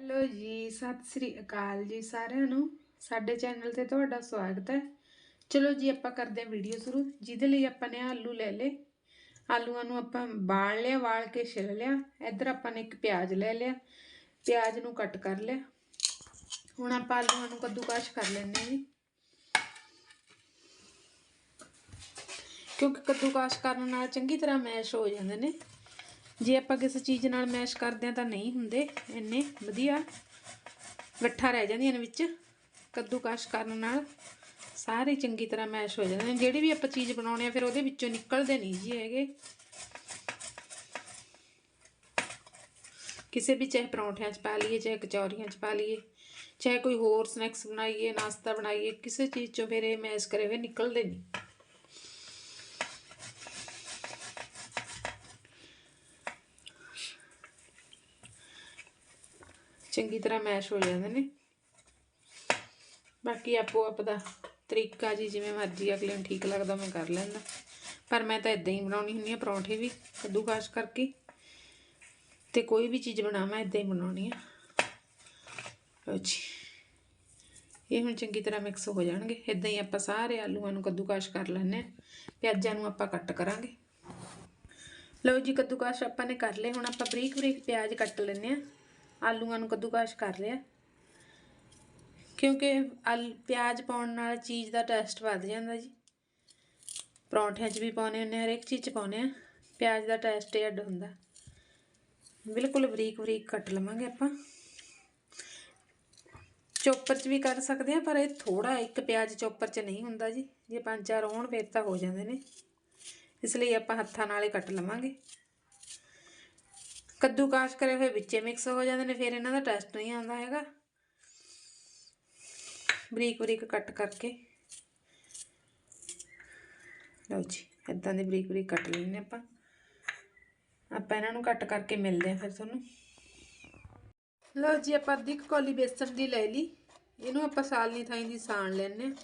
Hello ਜੀ, ਸਤਿ ਸ੍ਰੀ ਅਕਾਲ ਜੀ ਸਾਰਿਆਂ ਨੂੰ। ਸਾਡੇ ਚੈਨਲ ਤੇ ਤੁਹਾਡਾ ਸਵਾਗਤ ਹੈ। ਚਲੋ ਜੀ, ਆਪਾਂ ਕਰਦੇ ਹਾਂ ਵੀਡੀਓ ਸ਼ੁਰੂ। ਜਿਹਦੇ ਲਈ ਆਪਾਂ ਨੇ ਆਲੂ ਲੈ ਲਏ। ਆਲੂਆਂ ਨੂੰ ਆਪਾਂ ਬਾਲ ਲਿਆ, ਵਾਲ ਕੇ ਛਿਲ ਲਿਆ। ਇੱਧਰ ਆਪਾਂ ਨੇ ਇੱਕ ਪਿਆਜ਼ ਲੈ ਲਿਆ। ਪਿਆਜ਼ ਨੂੰ ਕੱਟ ਕਰ ਲਿਆ। ਹੁਣ ਆਪਾਂ ਆਲੂਆਂ ਨੂੰ ਕੱਦੂਕਸ਼ ਕਰ ਲੈਂਦੇ ਹਾਂ ਜੀ। ਕਿਉਂਕਿ ਕੱਦੂਕਸ਼ ਕਰਨ ਨਾਲ ਚੰਗੀ ਤਰ੍ਹਾਂ ਮੈਸ਼ ਹੋ ਜਾਂਦੇ ਨੇ। ਜੇ ਆਪਾਂ ਕਿਸੇ ਚੀਜ਼ ਨਾਲ ਮੈਸ਼ ਕਰਦੇ ਆ ਤਾਂ ਨਹੀਂ ਹੁੰਦੇ ਇੰਨੇ ਵਧੀਆ ਗੱਠਾ ਰਹਿ ਜਾਂਦੀਆਂ ਨੇ ਵਿੱਚ, ਕੱਦੂਕਸ਼ ਕਰਨ ਨਾਲ ਸਾਰੇ ਚੰਗੀ ਤਰ੍ਹਾਂ ਮੈਸ਼ ਹੋ ਜਾਂਦੇ ਨੇ। ਜਿਹੜੀ ਵੀ ਆਪਾਂ ਚੀਜ਼ ਬਣਾਉਣੇ ਆ ਫਿਰ ਉਹਦੇ ਵਿੱਚੋਂ ਨਿਕਲਦੇ ਨਹੀਂ ਜੀ ਹੈਗੇ। ਕਿਸੇ ਵੀ ਚਾਹੇ ਪਰੌਂਠਿਆਂ 'ਚ ਪਾ ਲਈਏ, ਚਾਹੇ ਕਚੌਰੀਆਂ 'ਚ ਪਾ ਲਈਏ, ਚਾਹੇ ਕੋਈ ਹੋਰ ਸਨੈਕਸ ਬਣਾਈਏ, ਨਾਸ਼ਤਾ ਬਣਾਈਏ, ਕਿਸੇ ਚੀਜ਼ 'ਚੋਂ ਫਿਰ ਇਹ ਮੈਸ਼ ਕਰੇ ਹੋਏ ਨਿਕਲਦੇ ਨਹੀਂ। ਚੰਗੀ ਤਰ੍ਹਾਂ ਮੈਸ਼ ਹੋ ਜਾਂਦੇ ਨੇ। ਬਾਕੀ ਆਪੋ ਆਪ ਦਾ ਤਰੀਕਾ ਜੀ, ਜਿਵੇਂ ਮਰਜ਼ੀ ਅਗਲੇ ਨੂੰ ਠੀਕ ਲੱਗਦਾ ਮੈਂ ਕਰ ਲੈਂਦਾ। ਪਰ ਮੈਂ ਤਾਂ ਇਦਾਂ ਹੀ ਬਣਾਉਣੀ ਹੁੰਦੀ ਆ ਪਰੌਂਠੇ ਵੀ, ਕੱਦੂਕਾਸ਼ ਕਰਕੇ। ਤੇ ਕੋਈ ਵੀ ਚੀਜ਼ ਬਣਾਵਾਂ ਇਦਾਂ ਹੀ ਬਣਾਉਣੀ ਆ। ਲਓ ਜੀ। ਇਹ ਹੁਣ ਚੰਗੀ ਤਰ੍ਹਾਂ ਮਿਕਸ ਹੋ ਜਾਣਗੇ। ਇਦਾਂ ਹੀ ਆਪਾਂ ਸਾਰੇ ਆਲੂਆਂ ਨੂੰ ਕੱਦੂਕਾਸ਼ ਕਰ ਲੈਣੇ ਆ ਪਿਆਜ਼ਾਂ ਨੂੰ ਆਪਾਂ ਕੱਟ ਕਰਾਂਗੇ। ਲਓ ਜੀ, ਕੱਦੂਕਾਸ਼ ਆਪਾਂ ਨੇ ਕਰ ਲਏ। ਹੁਣ ਆਪਾਂ ਬਰੀਕ ਬਰੀਕ ਪਿਆਜ਼ ਕੱਟ ਲੈਣੇ ਆ ਆਲੂਆਂ ਨੂੰ ਕੱਦੂਕਾਸ਼ ਕਰ ਲਿਆ। ਕਿਉਂਕਿ ਆਲ ਪਿਆਜ਼ ਪਾਉਣ ਨਾਲ ਚੀਜ਼ ਦਾ ਟੇਸਟ ਵੱਧ ਜਾਂਦਾ ਜੀ। ਪਰੌਂਠਿਆਂ 'ਚ ਵੀ ਪਾਉਨੇ ਹੁੰਦੇ ਆ, ਹਰੇਕ ਚੀਜ਼ 'ਚ ਪਾਉਨੇ ਆ। ਪਿਆਜ਼ ਦਾ ਟੇਸਟ ਹੀ ਅੱਡ ਹੁੰਦਾ। ਬਿਲਕੁਲ ਬਰੀਕ ਬਰੀਕ ਕੱਟ ਲਵਾਂਗੇ ਆਪਾਂ। ਚੋਪਰ 'ਚ ਵੀ ਕਰ ਸਕਦੇ ਆ, ਪਰ ਇਹ ਥੋੜਾ ਇੱਕ ਪਿਆਜ਼ ਚੋਪਰ 'ਚ ਨਹੀਂ ਹੁੰਦਾ ਜੀ। ਜੇ ਪੰਜ ਚਾਰ ਹੋਣ, ਫਿਰ ਤਾਂ ਹੋ ਜਾਂਦੇ ਨੇ। ਇਸ ਲਈ ਆਪਾਂ ਹੱਥਾਂ ਨਾਲ ਹੀ ਕੱਟ ਲਵਾਂਗੇ। ਕੱਦੂਕਾਸ਼ ਕਰੇ ਹੋਏ ਵਿੱਚੇ ਮਿਕਸ ਹੋ ਜਾਂਦੇ ਨੇ, ਫਿਰ ਇਹਨਾਂ ਦਾ ਟੈਸਟ ਨਹੀਂ ਆਉਂਦਾ ਹੈਗਾ। ਬਰੀਕ ਬਰੀਕ ਕੱਟ ਕਰਕੇ। ਲਓ ਜੀ ਇਦਾਂ ਦੇ ਬਰੀਕ ਬਰੀਕ ਕੱਟ ਲੈਣੇ ਆਪਾਂ। ਆਪਾਂ ਇਹਨਾਂ ਨੂੰ ਕੱਟ ਕਰਕੇ ਮਿਲਦੇ ਆ ਫਿਰ ਤੁਹਾਨੂੰ। ਲਓ ਜੀ, ਆਪਾਂ ਅੱਧੀ ਕੁ ਕੌਲੀ ਬੇਸਣ ਦੀ ਲੈ ਲਈ। ਇਹਨੂੰ ਆਪਾਂ ਸਾਲਨੀ ਥਾਈ ਦੀ ਸਾਣ ਲੈਣੇ ਆ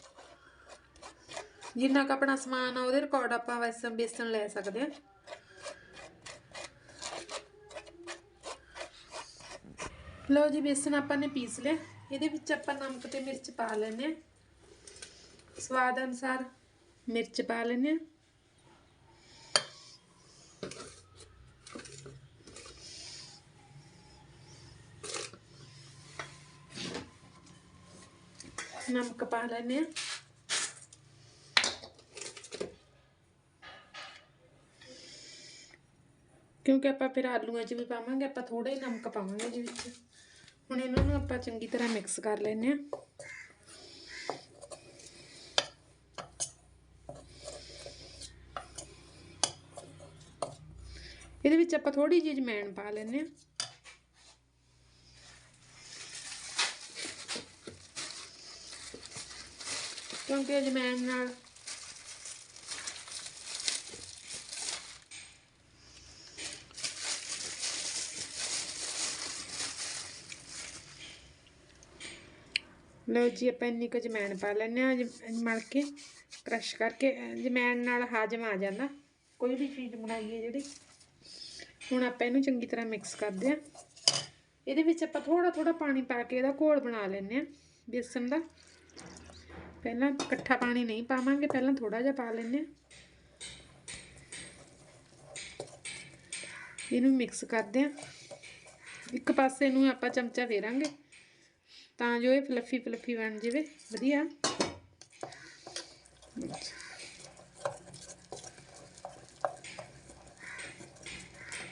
ਜਿੰਨਾ ਕ ਆਪਣਾ ਸਮਾਨ ਆ, ਉਹਦੇ ਰਿਕਾਰਡ ਆਪਾਂ ਵੈਸੇ ਬੇਸਨ ਲੈ ਸਕਦੇ ਆ ਲਓ ਜੀ ਬੇਸਨ ਆਪਾਂ ਨੇ ਪੀਸ ਲਿਆ। ਇਹਦੇ ਵਿੱਚ ਆਪਾਂ ਨਮਕ ਤੇ ਮਿਰਚ ਪਾ ਲੈਣੇ ਆ ਸਵਾਦ ਅਨੁਸਾਰ ਮਿਰਚ ਪਾ ਲੈਣੇ ਆ ਨਮਕ ਪਾ ਲੈਣੇ ਆ ਕਿਉਂਕਿ ਆਪਾਂ ਫਿਰ ਆਲੂਆਂ 'ਚ ਵੀ ਪਾਵਾਂਗੇ, ਆਪਾਂ ਥੋੜਾ ਹੀ ਨਮਕ ਪਾਵਾਂਗੇ ਜੀ ਵਿੱਚ। ਹੁਣ ਇਹਨਾਂ ਨੂੰ ਆਪਾਂ ਚੰਗੀ ਤਰ੍ਹਾਂ ਮਿਕਸ ਕਰ ਲੈਨੇ ਆ ਇਹਦੇ ਵਿੱਚ ਆਪਾਂ ਥੋੜੀ ਜਿਹੀ ਜਮੈਣ ਪਾ ਲੈਨੇ ਆ ਕਿਉਂਕਿ ਅਜਮੈਨ ਨਾਲ ਲਓ ਜੀ ਆਪਾਂ ਇੰਨੀ ਕੁ ਜਮੈਣ ਪਾ ਲੈਣੇ ਆ ਮਲ ਕੇ ਕ੍ਰਸ਼ ਕਰਕੇ ਜਮੈਣ ਨਾਲ ਹਾਜਮ ਆ ਜਾਂਦਾ। ਕੋਈ ਵੀ ਚੀਜ਼ ਬਣਾਈਏ ਜਿਹੜੀ। ਹੁਣ ਆਪਾਂ ਇਹਨੂੰ ਚੰਗੀ ਤਰ੍ਹਾਂ ਮਿਕਸ ਕਰਦੇ ਆ ਇਹਦੇ ਵਿੱਚ ਆਪਾਂ ਥੋੜਾ ਥੋੜਾ ਪਾਣੀ ਪਾ ਕੇ ਇਹਦਾ ਘੋਲ ਬਣਾ ਲੈਂਦੇ ਆ ਬੇਸਨ ਦਾ। ਪਹਿਲਾਂ ਇਕੱਠਾ ਪਾਣੀ ਨਹੀਂ ਪਾਵਾਂਗੇ, ਪਹਿਲਾਂ ਥੋੜਾ ਜਿਹਾ ਪਾ ਲੈਂਦੇ ਆ ਇਹਨੂੰ ਮਿਕਸ ਕਰਦੇ ਆ ਇੱਕ ਪਾਸੇ ਨੂੰ ਆਪਾਂ ਚਮਚਾ ਫੇਰਾਂਗੇ। ਤਾਂ ਜੋ ਇਹ ਫਲੱਫੀ ਫਲੱਫੀ ਬਣ ਜਾਵੇ। ਵਧੀਆ।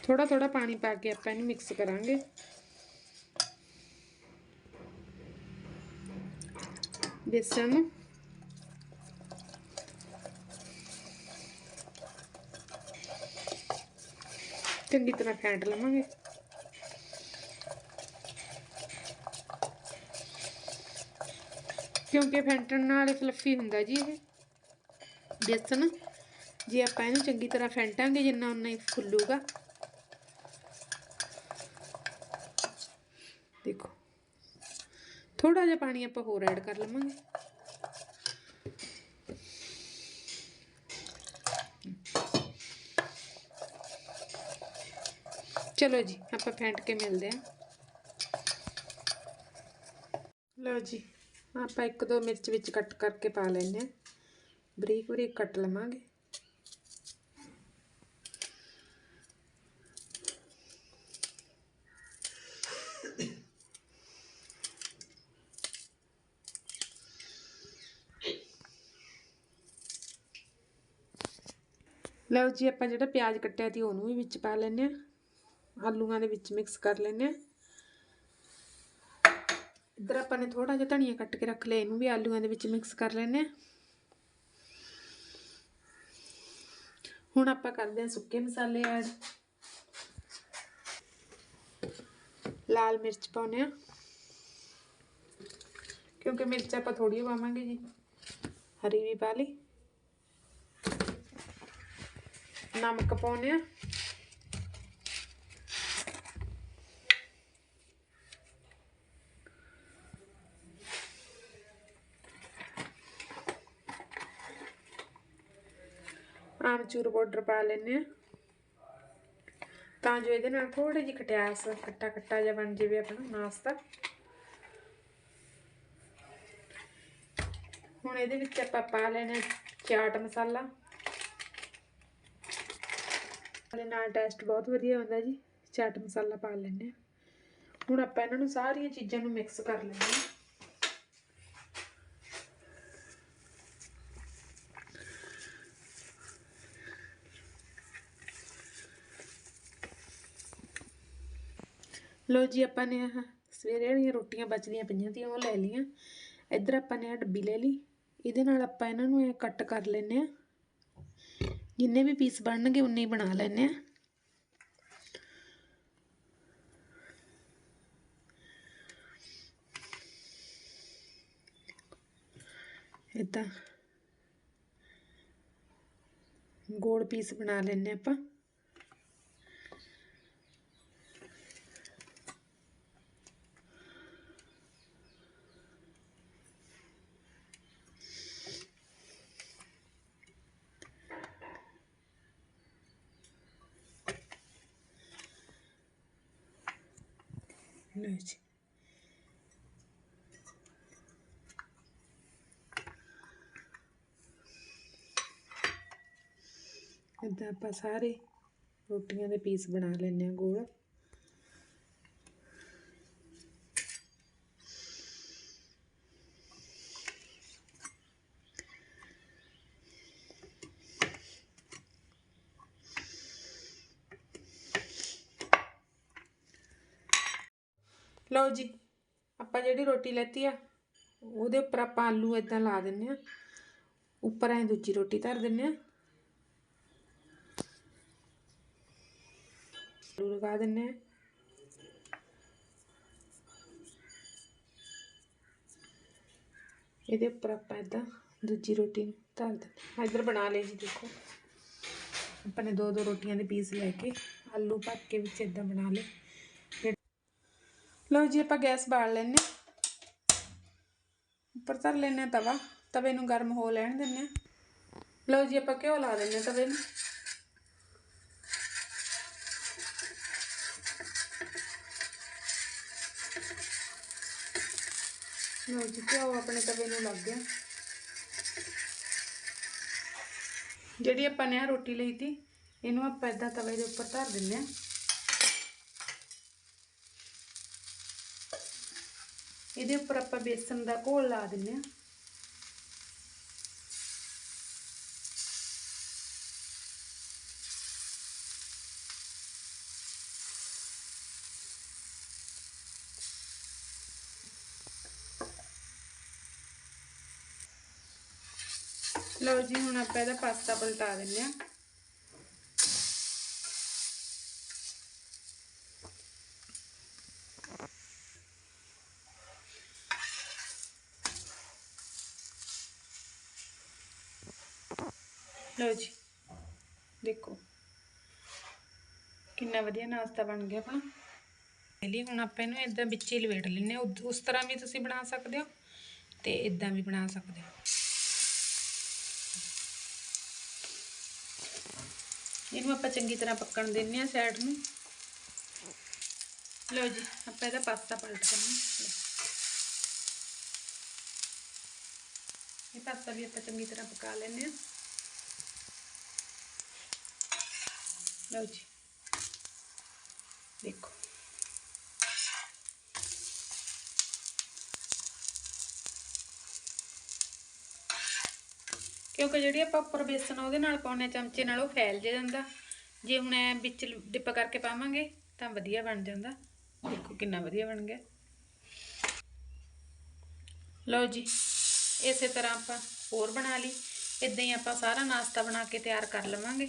ਥੋੜਾ ਥੋੜਾ ਪਾਣੀ ਪਾ ਕੇ ਆਪਾਂ ਇਹਨੂੰ ਮਿਕਸ ਕਰਾਂਗੇ। ਬੇਸਣ। ਨੂੰ ਚੰਗੀ ਤਰ੍ਹਾਂ ਫੈਂਟ ਲਵਾਂਗੇ। ਕਿਉਂਕਿ ਫੈਂਟਣ ਨਾਲ ਫਲਫੀ ਹੁੰਦਾ ਜੀ ਇਹ। ਬੇਸਨ, ਜੇ ਆਪਾਂ ਇਹਨੂੰ ਚੰਗੀ ਤਰ੍ਹਾਂ ਫੈਂਟਾਂਗੇ, ਜਿੰਨਾ ਉਨਾ ਹੀ ਫੁੱਲੂਗਾ। ਦੇਖੋ ਥੋੜਾ ਜਿਹਾ ਪਾਣੀ ਆਪਾਂ ਹੋਰ ਐਡ ਕਰ ਲਵਾਂਗੇ। ਚਲੋ ਜੀ, ਆਪਾਂ ਫੈਂਟ ਕੇ ਮਿਲਦੇ ਹਾਂ। ਲਓ ਜੀ। ਆਪਾਂ ਇੱਕ ਦੋ ਮਿਰਚ ਵਿੱਚ ਕੱਟ ਕਰਕੇ ਪਾ ਲੈਂਦੇ ਆ ਬਰੀਕ ਬਰੀਕ ਕੱਟ ਲਵਾਂਗੇ। ਲਓ ਜੀ, ਆਪਾਂ ਜਿਹੜਾ ਪਿਆਜ਼ ਕੱਟਿਆ ਸੀ, ਉਹਨੂੰ ਵੀ ਵਿੱਚ ਪਾ ਲੈਂਦੇ ਆ ਆਲੂਆਂ ਦੇ ਵਿੱਚ ਮਿਕਸ ਕਰ ਲੈਂਦੇ ਆ ਇੱਧਰ ਆਪਾਂ ਨੇ ਥੋੜਾ ਜਿਹਾ ਧਨੀਆ ਕੱਟ ਕੇ ਰੱਖ ਲਿਆ ਇਹਨੂੰ ਵੀ ਆਲੂਆਂ ਦੇ ਵਿੱਚ ਮਿਕਸ ਕਰ ਲੈਂਦੇ ਆ ਹੁਣ ਆਪਾਂ ਕਰਦੇ ਹਾਂ ਸੁੱਕੇ ਮਸਾਲੇ ਐਡ ਲਾਲ ਮਿਰਚ ਪਾਉਨੇ ਆ ਕਿਉਂਕਿ ਮਿਰਚ ਆਪਾਂ ਥੋੜੀ ਪਾਵਾਂਗੇ ਜੀ ਹਰੀ ਵੀ ਪਾ ਲਈ ਨਮਕ ਪਾਉਨੇ ਆ ਆਮਚੂਰ ਪਾਊਡਰ ਪਾ ਲੈਨੇ ਆ ਤਾਂ ਜੋ ਇਹਦੇ ਨਾਲ ਥੋੜੀ ਜਿਹੀ ਖਟਿਆਸ, ਖੱਟਾ ਖੱਟਾ ਜਿਹਾ ਬਣ ਜਾਵੇ ਆਪਣਾ ਨਾਸਤਾ। ਹੁਣ ਇਹਦੇ ਵਿੱਚ ਆਪਾਂ ਪਾ ਲੈਣਾ ਚਾਟ ਮਸਾਲਾ। ਇਹਦੇ ਨਾਲ ਟੈਸਟ ਬਹੁਤ ਵਧੀਆ ਹੁੰਦਾ ਜੀ। ਚਾਟ ਮਸਾਲਾ ਪਾ ਲੈਣੇ ਹੁਣ ਆਪਾਂ ਇਹਨਾਂ ਨੂੰ ਸਾਰੀਆਂ ਚੀਜ਼ਾਂ ਨੂੰ ਮਿਕਸ ਕਰ ਲੈਣਾ ਲੋ ਜੀ ਆਪਾਂ ਨੇ ਆਹ ਸਵੇਰੇ ਵਾਲੀਆਂ ਰੋਟੀਆਂ ਬਚਦੀਆਂ ਪਈਆਂ ਸੀ ਉਹ ਲੈ ਲਈਆਂ। ਇੱਧਰ ਆਪਾਂ ਨੇ ਆ ਡੱਬੀ ਲੈ ਲਈ। ਇਹਦੇ ਨਾਲ ਆਪਾਂ ਇਹਨਾਂ ਨੂੰ ਇਹ ਕੱਟ ਕਰ ਲੈਨੇ ਆ ਜਿੰਨੇ ਵੀ ਪੀਸ ਬਣਨਗੇ, ਉਨੇ ਹੀ ਬਣਾ ਲੈਨੇ ਆ ਇਦਾਂ ਗੋਲ ਪੀਸ ਬਣਾ ਲੈਨੇ ਆਪਾਂ। ਲਓ ਜੀ ਇੱਦਾਂ ਆਪਾਂ ਸਾਰੇ ਰੋਟੀਆਂ ਦੇ ਪੀਸ ਬਣਾ ਲੈਣੇ ਆ ਲਓ ਜੀ, ਆਪਾਂ ਜਿਹੜੀ ਰੋਟੀ ਲੈਤੀ ਆ, ਉਹਦੇ ਉੱਪਰ ਆਪਾਂ ਆਲੂ ਇਦਾਂ ਲਾ ਦਿੰਨੇ ਆ। ਉੱਪਰ ਐ ਦੂਜੀ ਰੋਟੀ ਧਰ ਦਿੰਨੇ ਆ। ਆਲੂ ਲਗਾ ਦਿੰਨੇ ਆ। ਇਹਦੇ ਉੱਪਰ ਆਪਾਂ ਇਦਾਂ ਦੂਜੀ ਰੋਟੀ ਨੂੰ ਧਰ ਦਿੰਨੇ ਇੱਧਰ ਬਣਾ ਲਈ ਜੀ, ਦੇਖੋ। ਆਪਾਂ ਨੇ ਦੋ ਦੋ ਰੋਟੀਆਂ ਦੇ ਪੀਸ ਲੈ ਕੇ ਆਲੂ ਭਰ ਕੇ ਵਿੱਚ ਇਦਾਂ ਬਣਾ ਲਏ। ਲਓ ਜੀ ਆਪਾਂ ਗੈਸ ਬਾਲ ਲੈਨੇ ਉੱਪਰ ਧਰ ਲੈਨੇ ਤਵਾ। ਤਵੇ ਨੂੰ ਗਰਮ ਹੋ ਲੈਣ ਦਿੰਨੇ ਲਓ ਜੀ ਆਪਾਂ ਘਿਓ ਲਾ ਦਿੰਨੇ ਤਵੇ ਨੂੰ। ਲਓ ਜੀ ਘਿਓ ਆਪਣੇ ਤਵੇ ਨੂੰ ਲੱਗ ਗਿਆ। ਜਿਹੜੀ ਆਪਾਂ ਨੇ ਆ ਰੋਟੀ ਲਈ ਤੀ, ਇਹਨੂੰ ਆਪਾਂ ਇਦਾਂ ਤਵੇ ਦੇ ਉੱਪਰ ਧਰ ਦਿੰਨੇ ਆ ਇਹਦੇ ਉੱਪਰ ਆਪਾਂ ਬੇਸਨ ਦਾ ਘੋਲ ਲਾ ਦਿੰਨੇ ਆ ਲਓ ਜੀ, ਹੁਣ ਆਪਾਂ ਇਹਦਾ ਪਾਸਤਾ ਪਲਟਾ ਦਿੰਨੇ ਆ ਲਓ ਜੀ। ਦੇਖੋ। ਕਿੰਨਾ ਵਧੀਆ ਨਾਸ਼ਤਾ ਬਣ ਗਿਆ ਆਪਣਾ ਲਈ, ਹੁਣ ਆਪਾਂ ਇਹਨੂੰ ਇਦਾਂ ਵਿੱਚ ਹੀ ਲਵੇਟ ਲੈਣੇ ਉਸ ਤਰ੍ਹਾਂ ਵੀ ਤੁਸੀਂ ਬਣਾ ਸਕਦੇ ਹੋ ਤੇ ਇਦਾਂ ਵੀ ਬਣਾ ਸਕਦੇ ਹੋ। ਇਹਨੂੰ ਆਪਾਂ ਚੰਗੀ ਤਰ੍ਹਾਂ ਪੱਕਣ ਦਿੰਨੇ ਆ ਸਾਈਡ ਨੂੰ। ਲਓ ਜੀ, ਆਪਾਂ ਇਹਦਾ ਪਾਸਤਾ ਪਲਟ ਕਰਨਾ ਇਹ ਪਾਸਤਾ ਵੀ ਆਪਾਂ ਚੰਗੀ ਤਰ੍ਹਾਂ ਪਕਾ ਲੈਂਦੇ ਹਾਂ। ਲਓ ਜੀ। ਦੇਖੋ। ਕਿਉਂਕਿ ਜਿਹੜੀ ਆਪਾਂ ਉੱਪਰ ਬੇਸਨ ਉਹਦੇ ਨਾਲ ਪਾਉਣੇ ਆ ਚਮਚੇ ਨਾਲ ਉਹ ਫੈਲ ਜੇ ਜਾਂਦਾ। ਜੇ ਹੁਣ ਐ ਵਿੱਚ ਡਿਪ ਕਰਕੇ ਪਾਵਾਂਗੇ, ਤਾਂ ਵਧੀਆ ਬਣ ਜਾਂਦਾ। ਦੇਖੋ ਕਿੰਨਾ ਵਧੀਆ ਬਣ ਗਿਆ। ਲਓ ਜੀ, ਇਸੇ ਤਰ੍ਹਾਂ ਆਪਾਂ ਹੋਰ ਬਣਾ ਲਈ। ਇਦਾਂ ਹੀ ਆਪਾਂ ਸਾਰਾ ਨਾਸ਼ਤਾ ਬਣਾ ਕੇ ਤਿਆਰ ਕਰ ਲਵਾਂਗੇ।